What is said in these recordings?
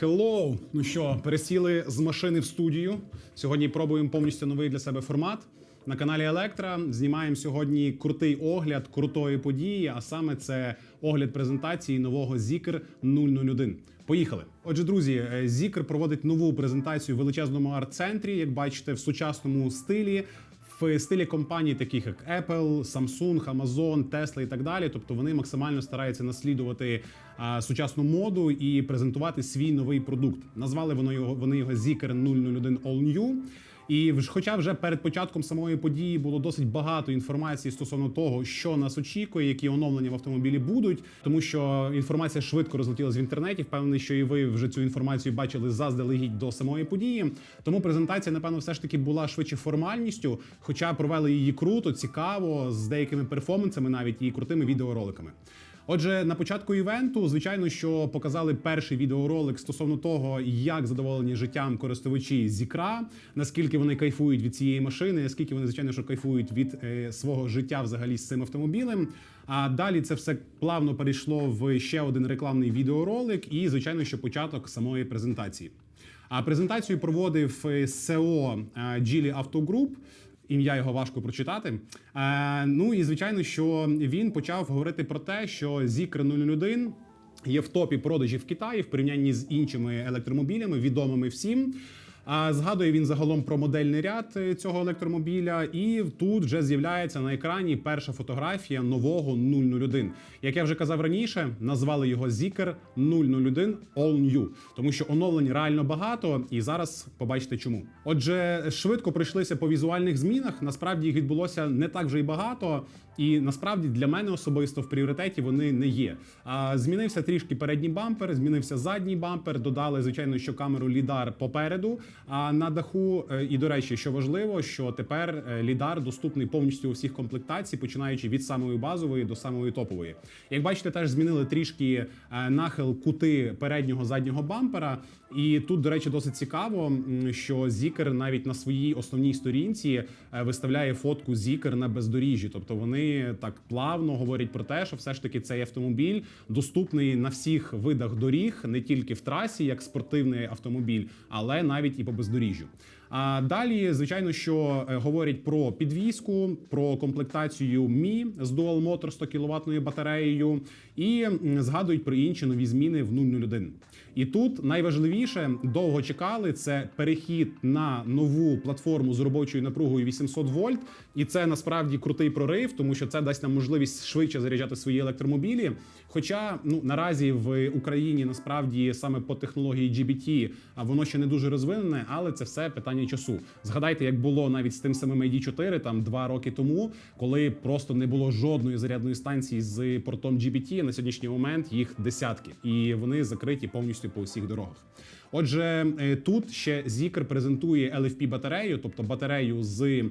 Hello! Ну що, пересіли з машини в студію. Сьогодні пробуємо повністю новий для себе формат. На каналі Електра знімаємо сьогодні крутий огляд крутої події, а саме це огляд презентації нового Zikr 001. Поїхали. Отже, друзі, е, Zikr проводить нову презентацію в величезному арт-центрі, як бачите, в сучасному стилі. В стилі компаній, таких як Apple, Samsung, Amazon, Tesla і так далі. Тобто вони максимально стараються наслідувати а, сучасну моду і презентувати свій новий продукт. Назвали вони його вони його Zikr 001 All New. І хоча вже перед початком самої події було досить багато інформації стосовно того, що нас очікує, які оновлення в автомобілі будуть, тому що інформація швидко розлетілась в інтернеті. Впевнений, що і ви вже цю інформацію бачили заздалегідь до самої події. Тому презентація, напевно, все ж таки була швидше формальністю, хоча провели її круто, цікаво, з деякими перформансами, навіть і крутими відеороликами. Отже, на початку івенту, звичайно, що показали перший відеоролик стосовно того, як задоволені життям користувачі Зікра, наскільки вони кайфують від цієї машини, наскільки вони, звичайно, що кайфують від е, свого життя взагалі з цим автомобілем. А далі це все плавно перейшло в ще один рекламний відеоролик, і звичайно, що початок самої презентації. А презентацію проводив е, СЕО Geely Auto Group. Ім'я його важко прочитати. Е, ну і звичайно, що він почав говорити про те, що Зікр 001 є в топі продажів в Китаї в порівнянні з іншими електромобілями, відомими всім. А згадує він загалом про модельний ряд е, цього електромобіля, і тут вже з'являється на екрані перша фотографія нового 001. Як я вже казав раніше, назвали його Zikr 001 All New, тому що оновлень реально багато, і зараз побачите чому. Отже, швидко пройшлися по візуальних змінах. Насправді їх відбулося не так вже й багато, і насправді для мене особисто в пріоритеті вони не є. А змінився трішки передній бампер, змінився задній бампер. Додали звичайно, що камеру лідар попереду. А на даху, Е, і до речі, що важливо, що тепер е, лідар доступний повністю у всіх комплектацій, починаючи від самої базової до самої топової. Як бачите, теж змінили трішки е, нахил кути переднього заднього бампера. І тут, до речі, досить цікаво, що Zikr навіть на своїй основній сторінці виставляє фотку Zikr на бездоріжжі. Тобто вони так плавно говорять про те, що все ж таки цей автомобіль доступний на всіх видах доріг, не тільки в трасі, як спортивний автомобіль, але навіть і по бездоріжжю. А далі, звичайно, що е, говорять про підвізку, про комплектацію Mi з Dual Motor 100 кВт батареєю, і згадують про інші нові зміни в 001. І тут найважливіше довго чекали це перехід на нову платформу з робочою напругою 800 вольт. І це насправді крутий прорив, тому що це дасть нам можливість швидше заряджати свої електромобілі. Хоча ну наразі в Україні насправді саме по технології GBT воно ще не дуже розвинене, але це все питання часу. Згадайте, як було навіть з тим самим ID4 там два роки тому, коли просто не було жодної зарядної станції з портом GBT. На сьогоднішній момент їх десятки, і вони закриті повністю по усіх дорогах. Отже, е, тут ще Зікер презентує LFP батарею, тобто батарею з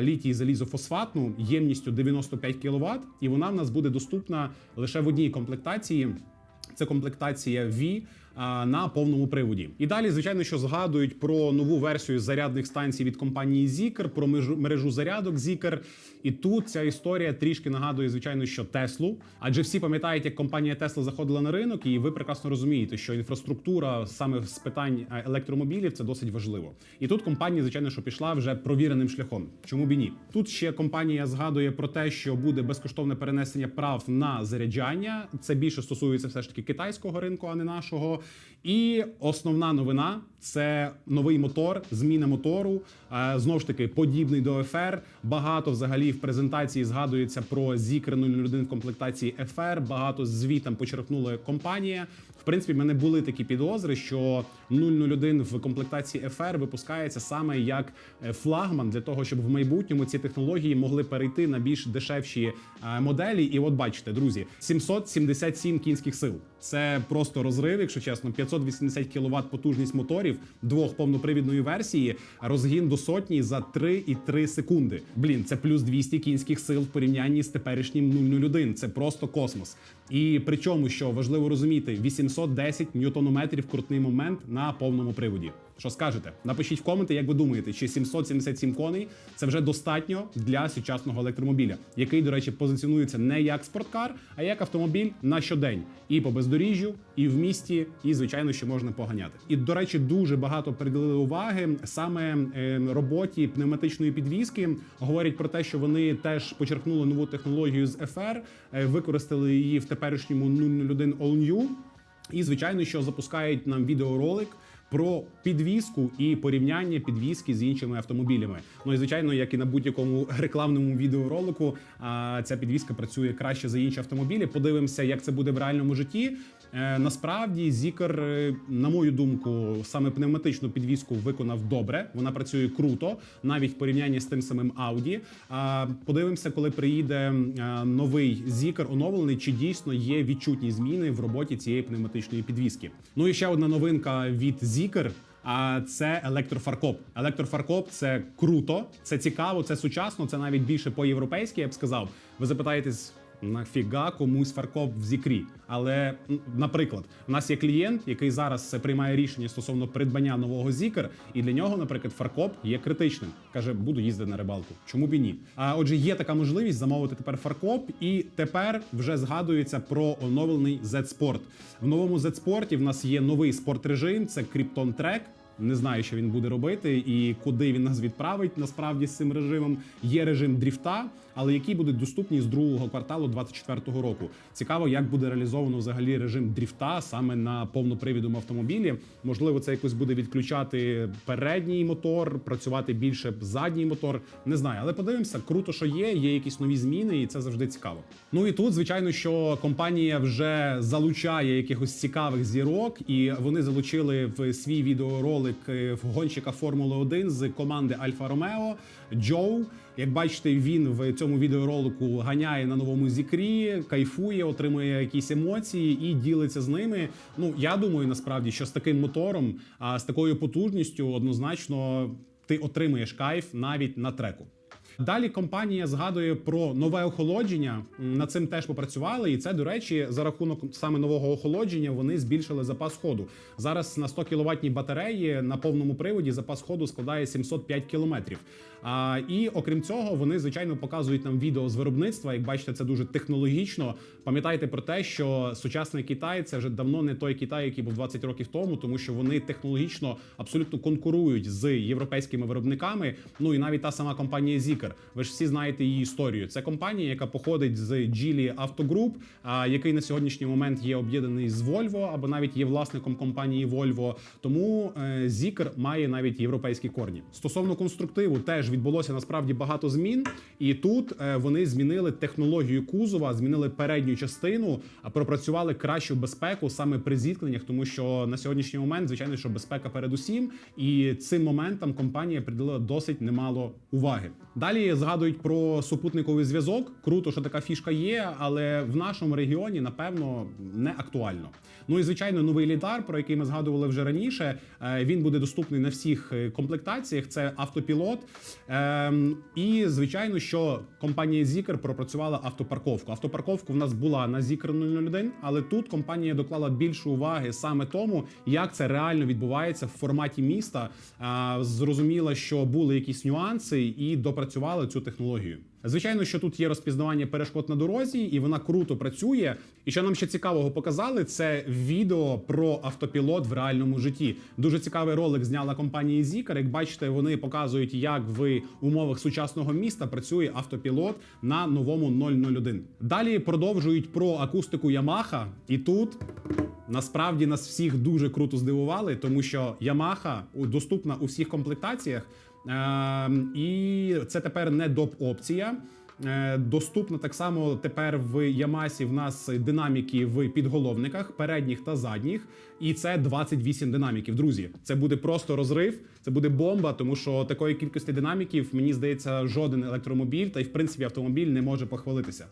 літій залізофосфатну ємністю 95 кВт, і вона в нас буде доступна лише в одній комплектації. Це комплектація V на повному приводі. І далі, звичайно, що згадують про нову версію зарядних станцій від компанії Zikr, про мережу зарядок Zikr. І тут ця історія трішки нагадує, звичайно, що Теслу. Адже всі пам'ятають, як компанія Tesla заходила на ринок, і ви прекрасно розумієте, що інфраструктура саме з питань е, електромобілів це досить важливо. І тут компанія, звичайно, що пішла вже провіреним шляхом. Чому б і ні? Тут ще компанія згадує про те, що буде безкоштовне перенесення прав на заряджання. Це більше стосується все ж таки китайського ринку, а не нашого. І основна новина це новий мотор, зміна мотору. Е, Знову ж таки, подібний до FR. Багато взагалі в презентації згадується про Zikr 001 в комплектації FR. Багато звітам почерпнула компанія. В принципі, в мене були такі підозри, що 001 в комплектації FR випускається саме як е, флагман для того, щоб в майбутньому ці технології могли перейти на більш дешевші е, моделі. І от бачите, друзі, 777 кінських сил. Це просто розрив, якщо чесно. 580 кВт потужність моторів двох повнопривідної версії, розгін до сотні за 3,3 секунди. Блін, це плюс 200 кінських сил в порівнянні з теперішнім 001. Це просто космос. І причому, що важливо розуміти, 710 ньютонометрів крутний момент на повному приводі. Що скажете? Напишіть в коменти, як ви думаєте, чи 777 коней це вже достатньо для сучасного електромобіля, який, до речі, позиціонується не як спорткар, а як автомобіль на щодень і по бездоріжжю, і в місті, і звичайно, що можна поганяти. І до речі, дуже багато приділили уваги саме е, роботі пневматичної підвіски. Говорять про те, що вони теж почерпнули нову технологію з FR, е, використали її в теперішньому 001 All New. І звичайно, що запускають нам відеоролик про підвізку і порівняння підвізки з іншими автомобілями. Ну і звичайно, як і на будь-якому рекламному відеоролику, а, ця підвізка працює краще за інші автомобілі. Подивимося, як це буде в реальному житті. Е, Насправді, Зікер, е, на мою думку, саме пневматичну підвізку виконав добре. Вона працює круто, навіть в порівнянні з тим самим Audi. Подивимося, коли приїде е, новий Зікер оновлений, чи дійсно є відчутні зміни в роботі цієї пневматичної підвізки. Ну і ще одна новинка від Зікер. А це електрофаркоп. Електрофаркоп це круто, це цікаво, це сучасно, це навіть більше по-європейськи, я б сказав. Ви запитаєтесь, нафіга комусь фаркоп в зікрі. Але, наприклад, у нас є клієнт, який зараз приймає рішення стосовно придбання нового зікер, і для нього, наприклад, фаркоп є критичним. каже, буду їздити на рибалку. Чому б і ні? А отже, є така можливість замовити тепер фаркоп, і тепер вже згадується про оновлений Z-Sport. В новому Z-Sport в нас є новий спорт-режим, це Krypton Track. Не знаю, що він буде робити і куди він нас відправить насправді з цим режимом. Є режим дріфта, але які будуть доступні з другого кварталу 2024 року. Цікаво, як буде реалізовано взагалі режим дріфта саме на повнопривідному автомобілі. Можливо, це якось буде відключати передній мотор, працювати більше задній мотор. Не знаю, але подивимося. Круто, що є. Є якісь нові зміни, і це завжди цікаво. Ну і тут, звичайно, що компанія вже залучає якихось цікавих зірок, і вони залучили в свій відеоролик в гонщика Формули 1 з команди Альфа Ромео Джоу. Як бачите, він в цьому відеоролику ганяє на новому зікрі, кайфує, отримує якісь емоції і ділиться з ними. Ну я думаю, насправді, що з таким мотором, а з такою потужністю, однозначно ти отримуєш кайф навіть на треку. Далі компанія згадує про нове охолодження. Над цим теж попрацювали, і це, до речі, за рахунок саме нового охолодження вони збільшили запас ходу. Зараз на 100 кіловатній батареї на повному приводі запас ходу складає 705 кілометрів. А і окрім цього, вони звичайно показують нам відео з виробництва. Як бачите, це дуже технологічно. Пам'ятайте про те, що сучасний Китай це вже давно не той Китай, який був 20 років тому, тому що вони технологічно абсолютно конкурують з європейськими виробниками. Ну і навіть та сама компанія Zikr. Ви ж всі знаєте її історію. Це компанія, яка походить з Geely Auto Group, який на сьогоднішній момент є об'єднаний з Volvo або навіть є власником компанії Volvo. Тому е, Zikr має навіть європейські корні. Стосовно конструктиву, теж відбулося насправді багато змін, і тут е, вони змінили технологію кузова, змінили передню частину, а пропрацювали кращу безпеку саме при зіткненнях, тому що на сьогоднішній момент, звичайно, що безпека передусім, і цим моментам компанія приділила досить немало уваги. Далі згадують про супутниковий зв'язок. Круто, що така фішка є, але в нашому регіоні напевно не актуально. Ну і звичайно, новий лідар, про який ми згадували вже раніше. е, Він буде доступний на всіх е, комплектаціях. Це автопілот. Ем, І звичайно, що компанія Zikr пропрацювала автопарковку. Автопарковку в нас була на Zikr 001, але тут компанія доклала більше уваги саме тому, як це реально відбувається в форматі міста. Е, Зрозуміло, що були якісь нюанси і допрацювали цю технологію. Звичайно, що тут є розпізнавання перешкод на дорозі, і вона круто працює. І що нам ще цікавого показали, це відео про автопілот в реальному житті. Дуже цікавий ролик зняла компанія Zikr. Як бачите, вони показують, як в умовах сучасного міста працює автопілот на новому 001. Далі продовжують про акустику Yamaha, і тут. Насправді нас всіх дуже круто здивували, тому що Yamaha доступна у всіх комплектаціях. Ем, і це тепер не доп опція. Е, Доступно так само тепер в Ямасі в нас динаміки в підголовниках, передніх та задніх, і це 28 динаміків. Друзі, це буде просто розрив, це буде бомба, тому що такої кількості динаміків, мені здається, жоден електромобіль та й в принципі автомобіль не може похвалитися.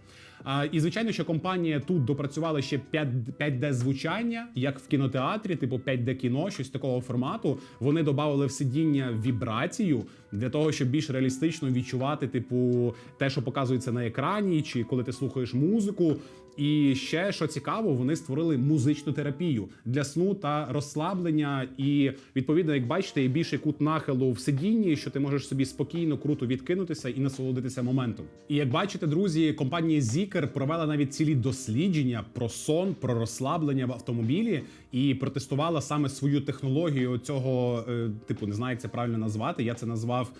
І звичайно, що компанія тут допрацювала ще 5, 5D звучання, як в кінотеатрі, типу 5D кіно, щось такого формату. Вони додали в сидіння вібрацію для того, щоб більш реалістично відчувати, типу, те, що показується на екрані, чи коли ти слухаєш музику. І ще що цікаво, вони створили музичну терапію для сну та розслаблення. І відповідно, як бачите, є більший кут нахилу в сидінні, що ти можеш собі спокійно, круто відкинутися і насолодитися моментом. І як бачите, друзі, компанія Zikr провела навіть цілі дослідження про сон, про розслаблення в автомобілі і протестувала саме свою технологію цього, е, типу, не знаю, як це правильно назвати. Я це назвав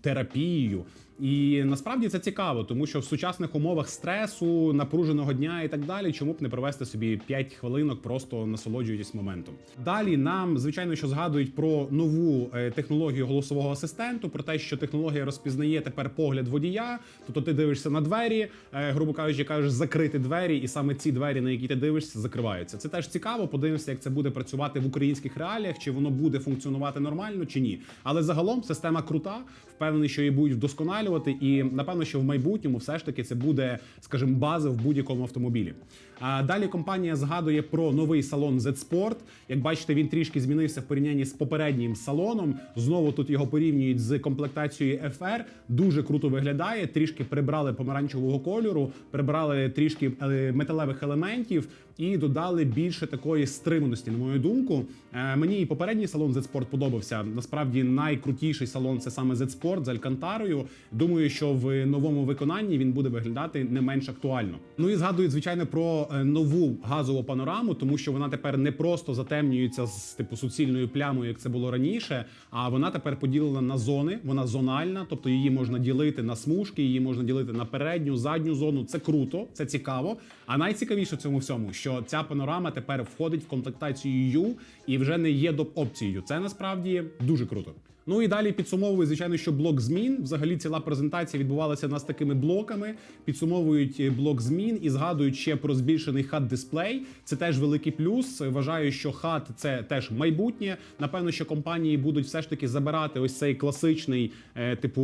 терапією. І насправді це цікаво, тому що в сучасних умовах стресу, напруженого дня і так далі, чому б не провести собі 5 хвилинок, просто насолоджуючись моментом. Далі нам, звичайно, що згадують про нову е, технологію голосового асистенту, про те, що технологія розпізнає тепер погляд водія. Тобто ти дивишся на двері, е, грубо кажучи, кажеш закрити двері, і саме ці двері, на які ти дивишся, закриваються. Це теж цікаво. Подивимося, як це буде працювати в українських реаліях, чи воно буде функціонувати нормально, чи ні. Але загалом система крута. Впевнений, що її будуть вдосконалювати, і напевно, що в майбутньому все ж таки це буде, скажімо, база в будь-якому автомобілі. А далі компанія згадує про новий салон Z-Sport. Як бачите, він трішки змінився в порівнянні з попереднім салоном. Знову тут його порівнюють з комплектацією FR. Дуже круто виглядає. Трішки прибрали помаранчевого кольору, прибрали трішки е, металевих елементів і додали більше такої стриманості. На мою думку, Е, мені і попередній салон Z-Sport подобався. Насправді найкрутіший салон це саме Z-Sport з Алькантарою. Думаю, що в новому виконанні він буде виглядати не менш актуально. Ну і згадують звичайно про нову газову панораму, тому що вона тепер не просто затемнюється з типу суцільною плямою, як це було раніше. А вона тепер поділена на зони. Вона зональна, тобто її можна ділити на смужки, її можна ділити на передню, задню зону. Це круто, це цікаво. А найцікавіше в цьому всьому, що ця панорама тепер входить в комплектацію U і вже не є доп опцією. Це насправді дуже круто. Ну і далі підсумовують, звичайно, що блок змін. Взагалі ціла презентація відбувалася нас такими блоками. Підсумовують е, блок змін і згадують ще про збільшений хат дисплей. Це теж великий плюс. Вважаю, що хат це теж майбутнє. Напевно, що компанії будуть все ж таки забирати ось цей класичний, е, типу,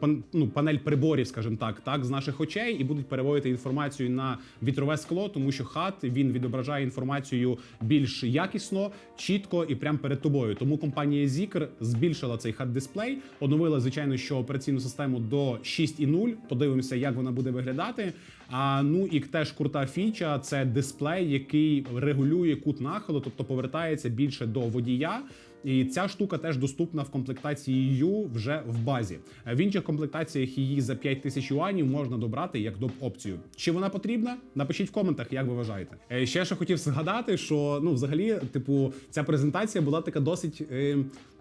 пан, ну, панель приборів, скажімо так, так, з наших очей, і будуть переводити інформацію на вітрове скло, тому що хат він відображає інформацію більш якісно, чітко і прямо перед тобою. Тому компанія Zikr збільшила цей хат дисплей, оновила звичайно, що операційну систему до 6.0. Подивимося, як вона буде виглядати. А ну і теж крута фіча це дисплей, який регулює кут нахилу, тобто повертається більше до водія. І ця штука теж доступна в комплектації U вже в базі. В інших комплектаціях її за 5 тисяч юанів можна добрати як доп опцію. Чи вона потрібна? Напишіть в коментах, як ви вважаєте. Е, Ще що хотів згадати, що ну, взагалі, типу, ця презентація була така досить. Е,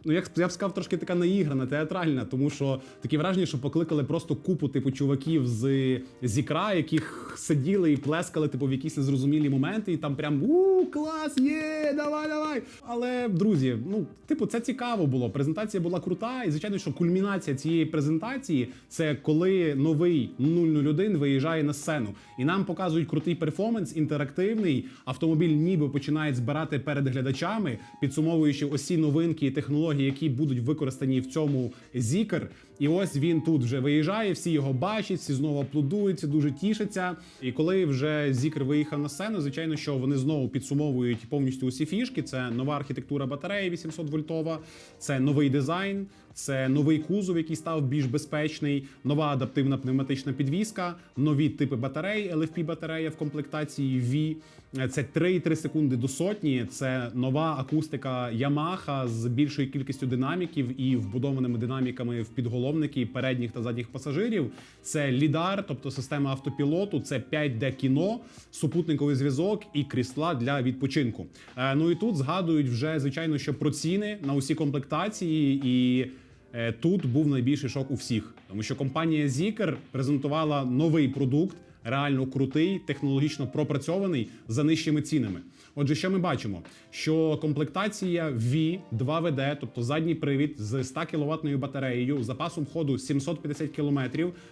Ну, як я б сказав, трошки така наіграна, театральна, тому що такі враження, що покликали просто купу типу чуваків з зікра, яких сиділи і плескали, типу, в якісь незрозумілі моменти, і там прям у клас, є, давай, давай. Але друзі, ну типу, це цікаво було. Презентація була крута, і звичайно, що кульмінація цієї презентації це коли новий 001 виїжджає на сцену, і нам показують крутий перформанс, інтерактивний. Автомобіль ніби починає збирати перед глядачами, підсумовуючи усі новинки і технології які будуть використані в цьому зікр. І ось він тут вже виїжджає, всі його бачать, всі знову аплодуються, дуже тішаться. І коли вже зікр виїхав на сцену, звичайно, що вони знову підсумовують повністю усі фішки. Це нова архітектура батареї 800 вольтова, це новий дизайн, це новий кузов, який став більш безпечний, нова адаптивна пневматична підвізка, нові типи батарей, LFP батарея в комплектації V. Це 3,3 секунди до сотні. Це нова акустика Yamaha з більшою кількістю динаміків і вбудованими динаміками в підголовники передніх та задніх пасажирів. Це лідар, тобто система автопілоту, це 5D кіно, супутниковий зв'язок і крісла для відпочинку. Е, Ну і тут згадують вже звичайно, що про ціни на усі комплектації і. Е, Тут був найбільший шок у всіх, тому що компанія Zikr презентувала новий продукт, реально крутий, технологічно пропрацьований за нижчими цінами. Отже, що ми бачимо? Що комплектація V 2WD, тобто задній привід з 100 кВт батареєю, запасом ходу 750 км,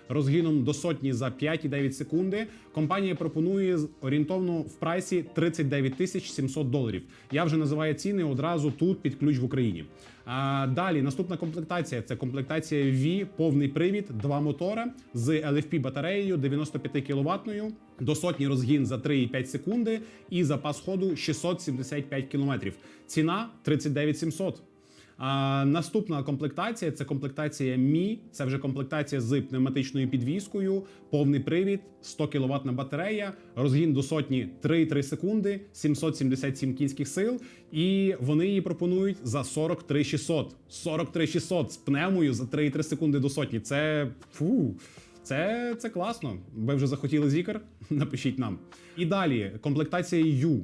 розгіном до сотні за 5,9 секунди. Компанія пропонує орієнтовно в прайсі 39 тисяч 700 доларів. Я вже називаю ціни одразу тут під ключ в Україні. Далі наступна комплектація це комплектація V, повний привід, два мотори з LFP батареєю 95 кВт, до сотні розгін за 3,5 секунди і запас ходу 675 км. Ціна 39 700. А, наступна комплектація це комплектація Мі. Це вже комплектація з пневматичною підвіскою, повний привід, 100 кВт батарея, розгін до сотні 3,3 секунди, 777 кінських сил. І вони її пропонують за 43 600. 43 600 з пневмою за 3,3 секунди до сотні. Це фу. Це, це класно. Ви вже захотіли зікер? Напишіть нам. І далі комплектація U.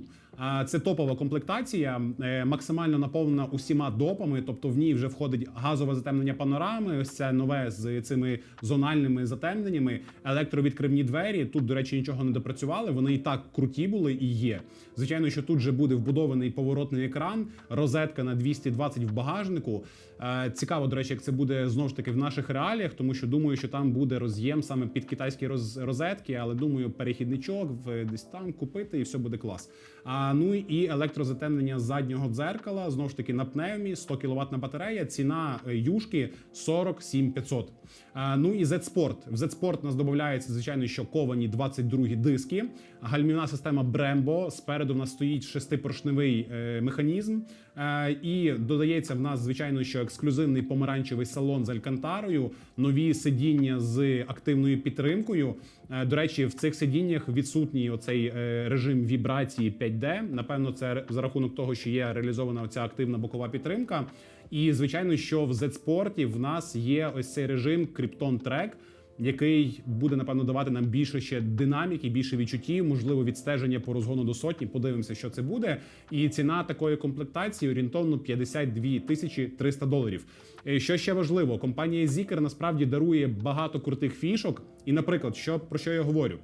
Це топова комплектація, е, максимально наповнена усіма допами, тобто в ній вже входить газове затемнення панорами. Ось це нове з цими зональними затемненнями, електровідкривні двері. Тут, до речі, нічого не допрацювали. Вони і так круті були і є. Звичайно, що тут вже буде вбудований поворотний екран, розетка на 220 в багажнику. Е, Цікаво, до речі, як це буде знову ж таки в наших реаліях, тому що думаю, що там буде роз'єм саме під китайські роз- розетки, але думаю, перехідничок в десь там купити і все буде клас. А ну і електрозатемнення заднього дзеркала, знову ж таки на пневмі, 100 кВт батарея. Ціна е, юшки 47 500. А, ну і Z-Sport. В Z-Sport нас додається, звичайно, що ковані 22 диски. Гальмівна система Brembo. Спереду в нас стоїть шестипоршневий е, механізм. Е, і додається в нас, звичайно, що ексклюзивний помаранчевий салон з алькантарою, нові сидіння з активною підтримкою. Е, До речі, в цих сидіннях відсутній оцей е, режим вібрації 5D. Напевно, це за рахунок того, що є реалізована оця активна бокова підтримка. І звичайно, що в Z-Sport в нас є ось цей режим Krypton Track, який буде напевно давати нам більше ще динаміки, більше відчуттів, можливо, відстеження по розгону до сотні. Подивимося, що це буде. І ціна такої комплектації орієнтовно 52 тисячі 300 доларів. Е, Що ще важливо, компанія Zikr насправді дарує багато крутих фішок. І, наприклад, що про що я говорю?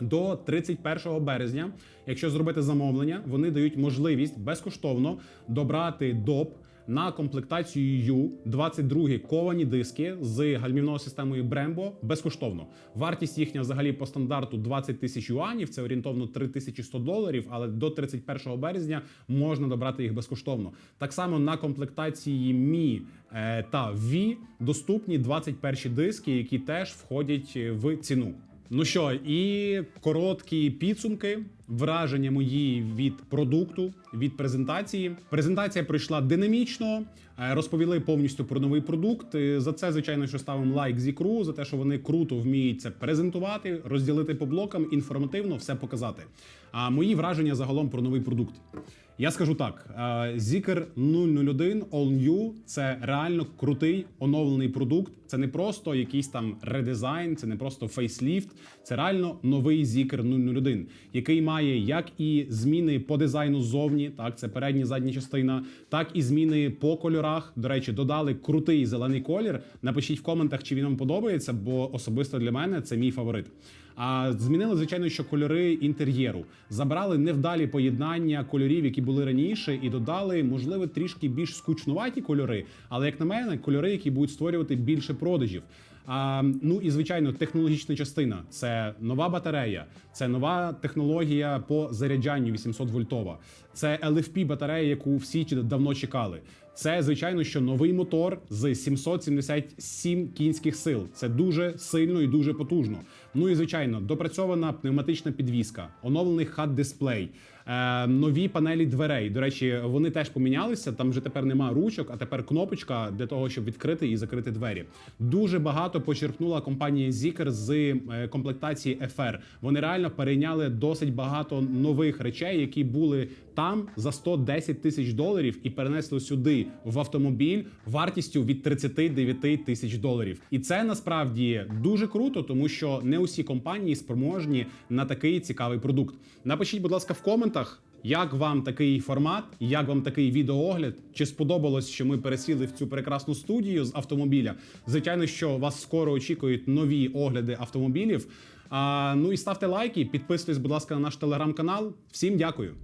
До 31 березня, якщо зробити замовлення, вони дають можливість безкоштовно добрати доп на комплектацію U 22 ковані диски з гальмівною системою Brembo безкоштовно. Вартість їхня взагалі по стандарту 20 тисяч юанів, це орієнтовно 3100 доларів, але до 31 березня можна добрати їх безкоштовно. Так само на комплектації Mi е, та V доступні 21 диски, які теж входять в ціну. Ну що, і короткі підсумки, враження мої від продукту, від презентації. Презентація пройшла динамічно. е, Розповіли повністю про новий продукт. Е, За це, звичайно, що ставимо лайк зікру, за те, що вони круто вміють це презентувати, розділити по блокам, інформативно все показати. А мої враження загалом про новий продукт. Я скажу так: е, Zikr 001 All New – це реально крутий оновлений продукт. Це не просто якийсь там редизайн, це не просто фейсліфт. Це реально новий Zikr 001, який має як і зміни по дизайну ззовні, так це передня задня частина, так і зміни по кольорах. До речі, додали крутий зелений колір. Напишіть в коментах, чи він вам подобається, бо особисто для мене це мій фаворит. А змінили, звичайно, що кольори інтер'єру. Забрали невдалі поєднання кольорів, які були раніше, і додали, можливо, трішки більш скучнуваті кольори. Але як на мене, кольори, які будуть створювати більше продажів. А, ну і звичайно, технологічна частина це нова батарея, це нова технологія по заряджанню 800 вольтова. Це LFP батарея, яку всі давно чекали. Це звичайно, що новий мотор з 777 кінських сил. Це дуже сильно і дуже потужно. Ну і звичайно, допрацьована пневматична підвіска, оновлений хат дисплей. Е, нові панелі дверей. До речі, вони теж помінялися. Там вже тепер нема ручок, а тепер кнопочка для того, щоб відкрити і закрити двері. Дуже багато почерпнула компанія Zikr з е, комплектації FR. Вони реально перейняли досить багато нових речей, які були там за 110 тисяч доларів, і перенесли сюди в автомобіль вартістю від 39 тисяч доларів. І це насправді дуже круто, тому що не усі компанії спроможні на такий цікавий продукт. Напишіть, будь ласка, в коментах. Як вам такий формат? Як вам такий відеоогляд? Чи сподобалось, що ми пересіли в цю прекрасну студію з автомобіля? Звичайно, що вас скоро очікують нові огляди автомобілів. А, ну і ставте лайки, підписуйтесь, будь ласка, на наш телеграм-канал. Всім дякую.